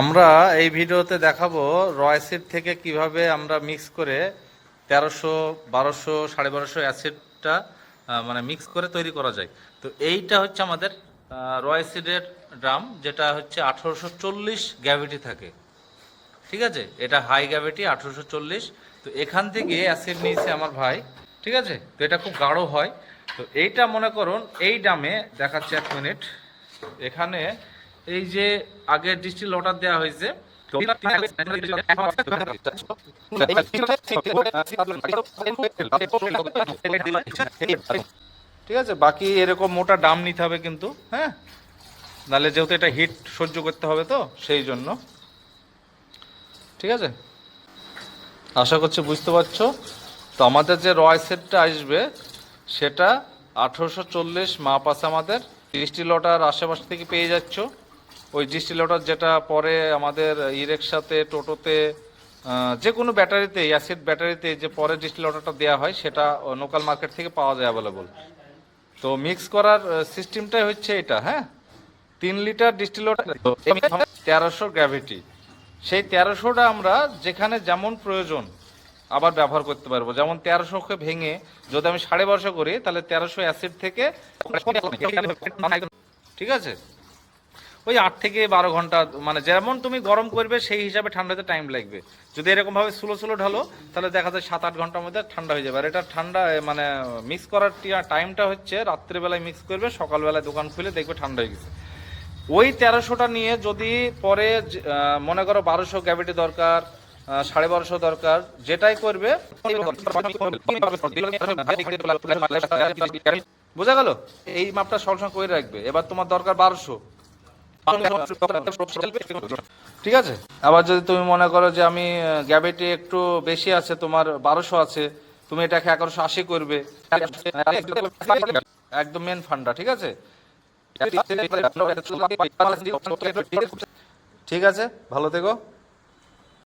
আমরা এই ভিডিওতে দেখাবো রয়সিড থেকে কীভাবে আমরা মিক্স করে তেরোশো, বারোশো, সাড়ে বারোশো অ্যাসিডটা মানে মিক্স করে তৈরি করা যায়। তো এইটা হচ্ছে আমাদের রয়সিডের ড্রাম যেটা হচ্ছে আঠেরোশো চল্লিশ গ্যাভিটি থাকে। ঠিক আছে? এটা হাই গ্যাভিটি আঠেরোশো চল্লিশ। তো এখান থেকে অ্যাসিড নিয়েছে আমার ভাই। ঠিক আছে? তো এটা খুব গাঢ় হয়। তো এইটা মনে করুন, এই ড্রামে দেখাচ্ছে এক মিনিট এখানে এই যে আগের ডিস্টিল ওয়াটার দেওয়া হয়েছে ঠিক আছে বাকি এরকম মোটা ডাম নিতে হবে কিন্তু হ্যাঁ? নাহলে যেহেতু এটা হিট সহ্য করতে হবে তো সেই জন্য। ঠিক আছে? আশা করছি বুঝতে পারছ? তো আমাদের যে রয় সেটটা আসবে সেটা আঠেরোশো চল্লিশ মাপ আছে আমাদের। ডিস্টিলটার আশেপাশ থেকে পেয়ে যাচ্ছ। ওই ডিস্টিলটার যেটা পরে আমাদের ইরেকশাতে টোটোতে যে কোনো ব্যাটারিতে, অ্যাসিড ব্যাটারিতে যে পরে ডিস্টিলটারটা দেওয়া হয়, সেটা লোকাল মার্কেট থেকে পাওয়া যায় অ্যাভেলেবল তো মিক্স করার সিস্টেমটাই হচ্ছে এটা হ্যাঁ? তিন লিটার ডিস্টিলটার তেরোশো গ্র্যাভিটি সেই তেরোশোটা আমরা যেখানে যেমন প্রয়োজন আবার ব্যবহার করতে পারব। যেমন তেরোশোকে ভেঙে যদি আমি সাড়ে বারোশো করি, তাহলে তেরোশো অ্যাসিড থেকে ঠিক আছে? ওই আট থেকে বারো ঘণ্টা মানে যেমন তুমি গরম করবে সেই হিসাবে ঠান্ডাতে টাইম লাগবে। যদি এরকম ভাবে স্লো স্লো ঢালো, তাহলে দেখা যায় সাত আট ঘণ্টার মধ্যে ঠান্ডা হয়ে যাবে। আর এটা ঠান্ডা মানে মিক্স করার টাইমটা হচ্ছে রাত্রিবেলায় মিক্স করবে সকালবেলায় দোকান খুলে দেখবে ঠান্ডা হয়ে গেছে। ওই তেরোশোটা নিয়ে যদি পরে মনে করো বারোশো গ্যাভিটি দরকার সাড়ে বারোশো দরকার, যেটাই করবে, বোঝা গেল? এই মাপটা সবসময় করে রাখবে। এবার তোমার দরকার বারোশো। ঠিক আছে? আবার যদি তুমি মনে করো যে আমি গ্যাভিটি একটু বেশি আছে, তোমার বারোশো আছে, তুমি এটাকে এগারোশো আশি করবে। একদম মেন ফান্ডা ঠিক আছে? ঠিক আছে? ভালো থেকো।